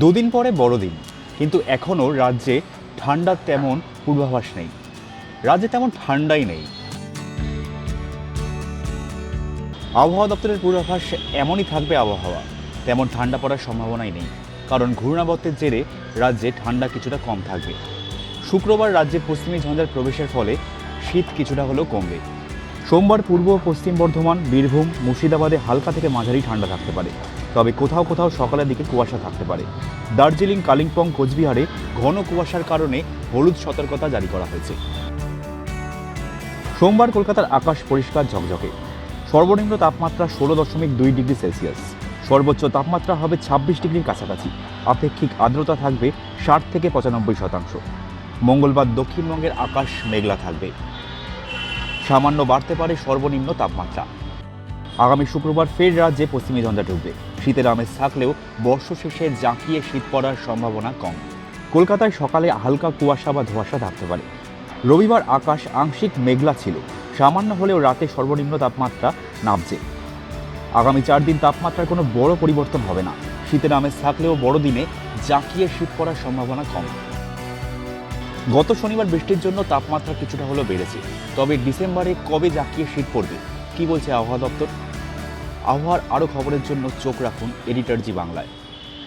দুদিন পরে বড়দিন, কিন্তু এখনও রাজ্যে ঠান্ডার তেমন পূর্বাভাস নেই। রাজ্যে তেমন ঠান্ডাই নেই। আবহাওয়া দপ্তরের পূর্বাভাস এমনই থাকবে আবহাওয়া। তেমন ঠান্ডা পড়ার সম্ভাবনাই নেই, কারণ ঘূর্ণাবর্তের জেরে রাজ্যে ঠান্ডা কিছুটা কম থাকবে। শুক্রবার রাজ্যে পশ্চিমী ঝঞ্ঝার প্রবেশের ফলে শীত কিছুটা হলেও কমবে। সোমবার পূর্ব পশ্চিম বর্ধমান, বীরভূম, মুর্শিদাবাদে হালকা থেকে মাঝারি ঠান্ডা থাকতে পারে। তবে কোথাও কোথাও সকালের দিকে কুয়াশা থাকতে পারে। দার্জিলিং, কালিম্পং, কোচবিহারে ঘন কুয়াশার কারণে হলুদ সতর্কতা জারি করা হয়েছে। সোমবার কলকাতার আকাশ পরিষ্কার ঝকঝকে। সর্বনিম্ন তাপমাত্রা ষোলো দশমিক দুই ডিগ্রি সেলসিয়াস। সর্বোচ্চ তাপমাত্রা হবে ছাব্বিশ ডিগ্রির কাছাকাছি। আপেক্ষিক আর্দ্রতা থাকবে ষাট থেকে পঁচানব্বই শতাংশ। মঙ্গলবার দক্ষিণবঙ্গের আকাশ মেঘলা থাকবে। সামান্য বাড়তে পারে সর্বনিম্ন তাপমাত্রা। আগামী শুক্রবার ফের রাজ্যে পশ্চিমী ঝঞ্ঝা ঢুকবে। শীতের আমেজ থাকলেও বর্ষ শেষে জাঁকিয়ে শীত পড়ার সম্ভাবনা কম। কলকাতায় সকালে হালকা কুয়াশা বা ধোঁয়াশা থাকতে পারে। রবিবার আকাশ আংশিক মেঘলা ছিল। সামান্য হলেও রাতে সর্বনিম্ন তাপমাত্রা নামছে। আগামী চার দিন তাপমাত্রার কোনো বড় পরিবর্তন হবে না। শীতের আমেজ থাকলেও বড়দিনে জাঁকিয়ে শীত পড়ার সম্ভাবনা কম। গত শনিবার বৃষ্টির জন্য তাপমাত্রা কিছুটা হলেও বেড়েছে। তবে ডিসেম্বরে কবে জাঁকিয়ে শীত পড়বে? কি বলছে আবহাওয়া দপ্তর? আবহাওয়ার আরও খবরের জন্য চোখ রাখুন এডিটারজি বাংলায়।